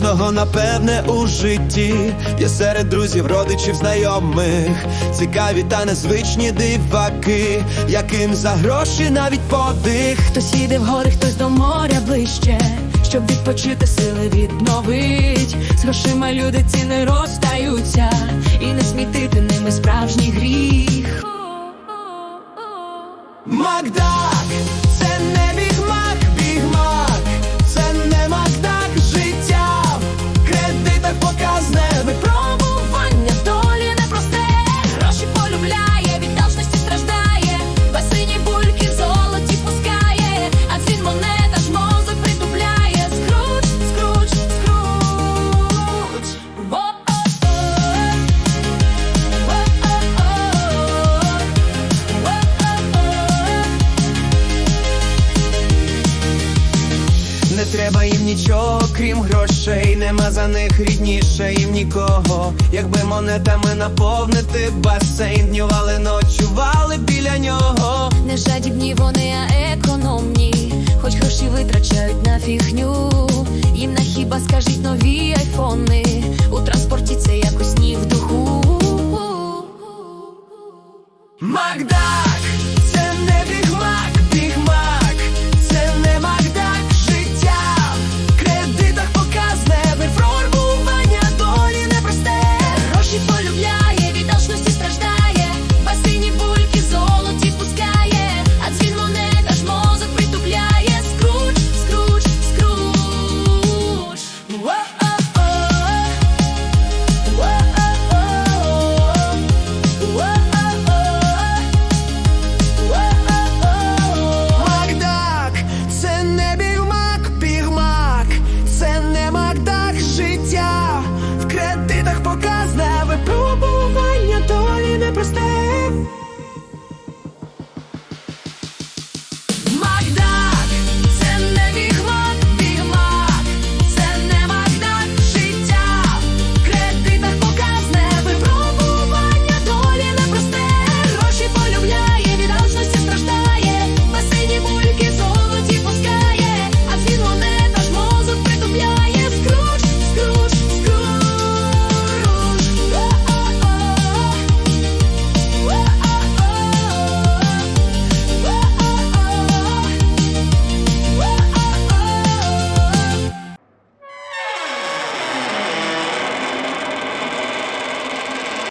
кожного напевне у житті є серед друзів, родичів, знайомих, цікаві та незвичні диваки, яким за гроші навіть подих. Хтось їде в гори, хтось до моря ближче, щоб відпочити сили відновить. З грошима люди ціни розстаються, і не смітити ними справжній гріх. Макдак, треба їм нічого, крім грошей, нема за них рідніше їм нікого. Якби монетами наповнити басейн, днювали, ночували біля нього. Не жадібні вони, а економні, хоч гроші витрачають на фігню. Їм на хіба скажіть нові айфони. У транспорті це якось ні в духу. Макдак!